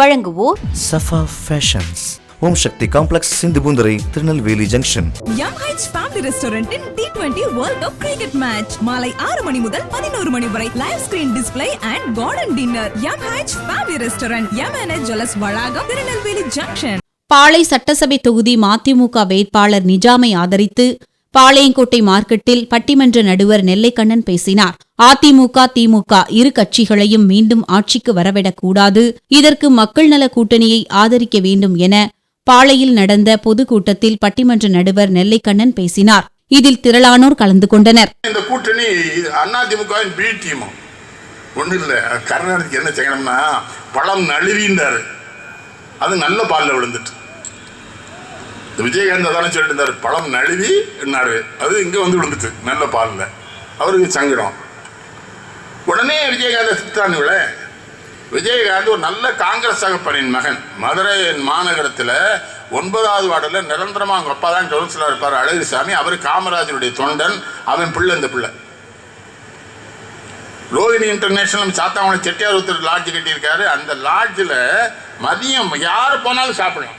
வழங்குவோர் Safa fashions Om Shakti complex Sindhupoondurai Tirunelveli junction MH family ரெஸ்டாரண்டின் T twenty world cup cricket match மாலை ஆறு மணி முதல் பதினோரு மணி வரை live screen display and garden dinner MH family restaurant MNH jewellers வளாகம் திருநெல்வேலி ஜங்ஷன் பாளை சட்டசபை தொகுதி மதிமுக வேட்பாளர் நிஜாமை ஆதரித்து பாளையங்கோட்டை மார்க்கெட்டில் பட்டிமன்ற நடுவர் நெல்லைக்கண்ணன் பேசினார். அதிமுக திமுக இரு கட்சிகளையும் மீண்டும் ஆட்சிக்கு வரவிடக்கூடாது. இதற்கு மக்கள் நல கூட்டணியை ஆதரிக்க வேண்டும் என பாளையில் நடந்த பொதுக்கூட்டத்தில் பட்டிமன்ற நடுவர் நெல்லைக்கண்ணன் பேசினார். இதில் திரளானோர் கலந்து கொண்டனர். இந்த கூட்டணி அதிமுகவின் பி டீம். ஒன்றும் இல்லை. கருணாநிதிக்கு என்ன செய்யணும்னா பழம் நழுவின்றாரு. அது நல்ல பாலில் விழுந்துட்டு. விஜயகாந்த் தானே சொல்லிட்டு இருந்தார்? பழம் நழுவி என்னாரு? அது இங்கே வந்து விழுந்துட்டு நல்ல பாலில். அவருக்கு சங்கடம். உடனே விஜயகாந்தை திட்டானுங்கள விஜயகாந்த் ஒரு நல்ல காங்கிரஸ் தகப்பனின் மகன். மதுரை மாநகரத்தில் ஒன்பதாவது வார்டில் நிரந்தரமாக அவங்க அப்பா தான் கவுன்சிலர் இருப்பார் அழகுசாமி அவர் காமராஜருடைய தொண்டன் அவன் பிள்ளை இந்த பிள்ளை. ரோஹிணி இன்டர்நேஷனல் சாத்தாவணி செட்டியார் ஒருத்தர் லாட்ஜ் கட்டியிருக்காரு. அந்த லாட்ஜில் மதியம் யார் போனாலும் சாப்பிடலாம்.